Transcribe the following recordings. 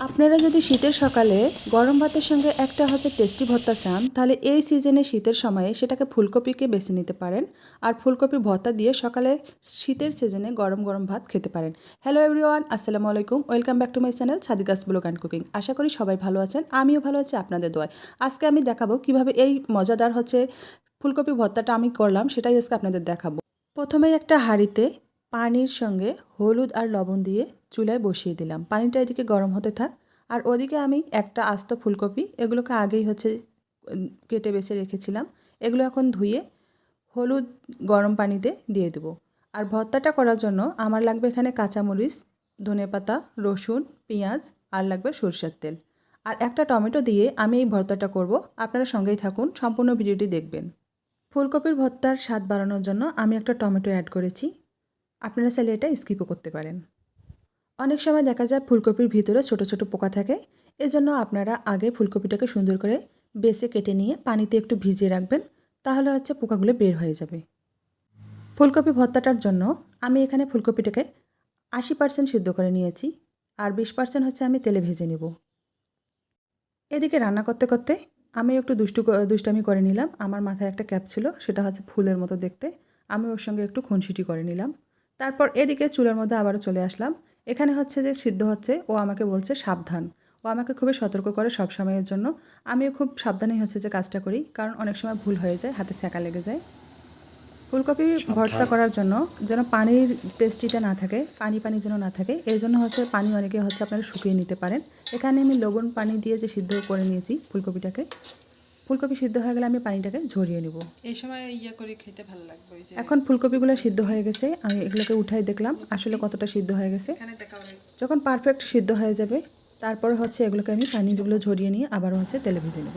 আপনারা যদি শীতের সকালে গরম ভাতের সঙ্গে একটা হচ্ছে টেস্টি ভর্তা চান, তাহলে এই সিজনে শীতের সময়ে সেটাকে ফুলকপিকে বেছে নিতে পারেন আর ফুলকপির ভর্তা দিয়ে সকালে শীতের সিজনে গরম গরম ভাত খেতে পারেন। হ্যালো এভরিওয়ান আসসালামু আলাইকুম welcome back to my channel Sadika's blog and cooking আশা করি সবাই ভালো আছেন, আমিও ভালো আছি আপনাদের দোয়ায়। আজকে আমি দেখাবো কীভাবে এই মজাদার হচ্ছে ফুলকপি ভর্তাটা আমি করলাম, সেটাই আজকে আপনাদের দেখাবো। প্রথমেই একটা হাঁড়িতে পানির সঙ্গে হলুদ আর লবণ দিয়ে চুলায় বসিয়ে দিলাম। পানিটা এদিকে গরম হতে থাক। আর ওদিকে আমি একটা আস্ত ফুলকপি, এগুলোকে আগেই হচ্ছে কেটে বেছে রেখেছিলাম। এগুলো এখন ধুয়ে হলুদ গরম পানিতে দিয়ে দেবো। আর ভর্তাটা করার জন্য আমার লাগবে এখানে কাঁচামরিচ, ধনেপাতা, রসুন, পেঁয়াজ আর লাগবে সরষের তেল। আর একটা টমেটো দিয়ে আমি এই ভর্তাটা করব। আপনারা সঙ্গেই থাকুন, সম্পূর্ণ ভিডিওটি দেখবেন। ফুলকপির ভর্তার স্বাদ বাড়ানোর জন্য আমি একটা টমেটো অ্যাড করেছি। আপনারা চাইলে এটা স্কিপও করতে পারেন। অনেক সময় দেখা যায় ফুলকপির ভিতরে ছোট ছোট পোকা থাকে, এজন্য আপনারা আগে ফুলকপিটাকে সুন্দর করে বেছে কেটে নিয়ে পানিতে একটু ভিজিয়ে রাখবেন, তাহলে হচ্ছে পোকাগুলো বের হয়ে যাবে। ফুলকপি ভর্তাটার জন্য আমি এখানে ফুলকপিটাকে আশি পার্সেন্ট সিদ্ধ করে নিয়েছি, আর বিশ পার্সেন্ট হচ্ছে আমি তেলে ভেজে নেব। এদিকে রান্না করতে করতে আমি একটু দুষ্টু দুষ্টামি করে নিলাম। আমার মাথায় একটা ক্যাপ ছিল, সেটা হচ্ছে ফুলের মতো দেখতে। আমি ওর সঙ্গে একটু খুনসিটি করে নিলাম। তারপর এদিকে চুলার মধ্যে আবারও চলে আসলাম। এখানে হচ্ছে যে সিদ্ধ হচ্ছে ও আমাকে বলছে সাবধান। ও আমাকে খুবই সতর্ক করে সব সময়ের জন্য। আমিও খুব সাবধানেই হচ্ছে যে কাজটা করি কারণ অনেক সময় ভুল হয়ে যায় হাতে সেকা লেগে যায়। ফুলকপি ভর্তা করার জন্য যেন পানির টেস্টিটা না থাকে পানি পানি যেন না থাকে এই জন্য হচ্ছে পানি অনেকে হচ্ছে আপনারা শুকিয়ে নিতে পারেন। এখানে আমি লবণ পানি দিয়ে যে সিদ্ধ করে নিয়েছি ফুলকপিটাকে ফুলকপি সিদ্ধ হয়ে গেলে আমি পানিটাকে ঝরিয়ে নেব। এই সময় ইয়া করে খেতে ভালো লাগবে যে। এখন ফুলকপিগুলো সিদ্ধ হয়ে গেছে আমি এগুলোকে উঠাই দেখলাম আসলে কতটা সিদ্ধ হয়ে গেছে। যখন পারফেক্ট সিদ্ধ হয়ে যাবে তারপরে হচ্ছে এগুলোকে আমি পানিগুলো ঝরিয়ে নিয়ে আবারও হচ্ছে তেলে ভেজে নেব।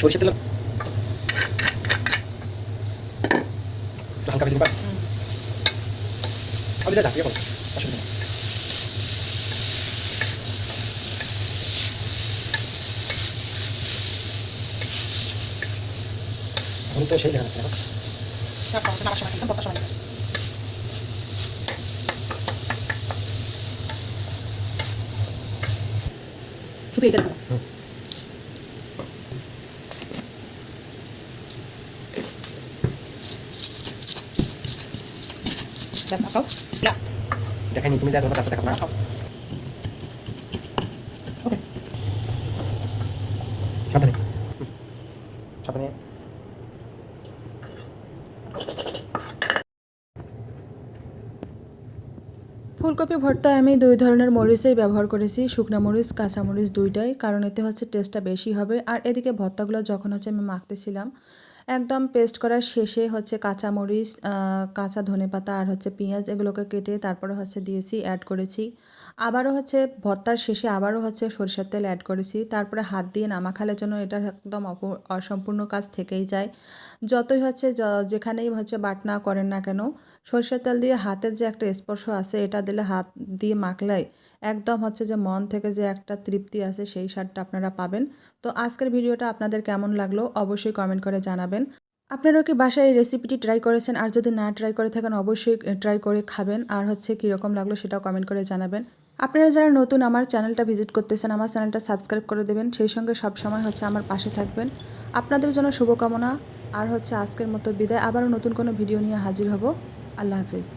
সরিষা তেল হালকা ভেজে নিবা আমি যা অসুবিধা নেই তো সেই দেখা যাচ্ছে না শুধু এটা দেখাও দেখাইনি তুমি যা করবে তারপর দেখাবো। না সাবধানে। সাবধানে। ফুলকপি ভর্তায় আমি দুই ধরনের মরিচই ব্যবহার করেছি। শুকনা মরিচ, কাঁচা মরিচ দুইটাই। কারণ এতে হচ্ছে টেস্টটা বেশি হবে। আর এদিকে ভর্তাগুলো যখন হচ্ছে আমি মাখতেছিলাম একদম পেস্ট করার শেষে হচ্ছে কাঁচা মরিচ আহ, কাঁচা ধনেপাতা আর হচ্ছে পেঁয়াজ এগুলোকে কেটে তারপরে হচ্ছে দিয়েছি অ্যাড করেছি। আবারও হচ্ছে ভর্তার শেষে আবারও হচ্ছে সরিষার তেল অ্যাড করেছি। তারপরে হাত দিয়ে নামা নামাখালের জন্য এটার একদম অসম্পূর্ণ কাজ থেকেই যায়। যতই হচ্ছে যেখানেই হচ্ছে বাটনা করেন না কেন সরিষার তেল দিয়ে হাতের যে একটা স্পর্শ আছে এটা দিলে হাত দিয়ে মাখলাই একদম হচ্ছে যে মন থেকে যে একটা তৃপ্তি আছে সেই স্বাদটা আপনারা পাবেন। তো আজকের ভিডিওটা আপনাদের কেমন লাগল অবশ্যই কমেন্ট করে জানাবেন। আপনারাও কি বাসায় এই রেসিপিটি ট্রাই করেছেন? আর যদি না ট্রাই করে থাকেন, অবশ্যই ট্রাই করে খাবেন। আর হচ্ছে কীরকম লাগল সেটাও কমেন্ট করে জানাবেন। আপনারা যারা নতুন আমার চ্যানেলটা ভিজিট করতেছেন, আমার চ্যানেলটা সাবস্ক্রাইব করে দেবেন। সেই সঙ্গে সবসময় হচ্ছে আমার পাশে থাকবেন। আপনাদের জন্য শুভকামনা। আর হচ্ছে আজকের মতো বিদায়। আবারও নতুন কোনো ভিডিও নিয়ে হাজির হব। আল্লাহ হাফিজ।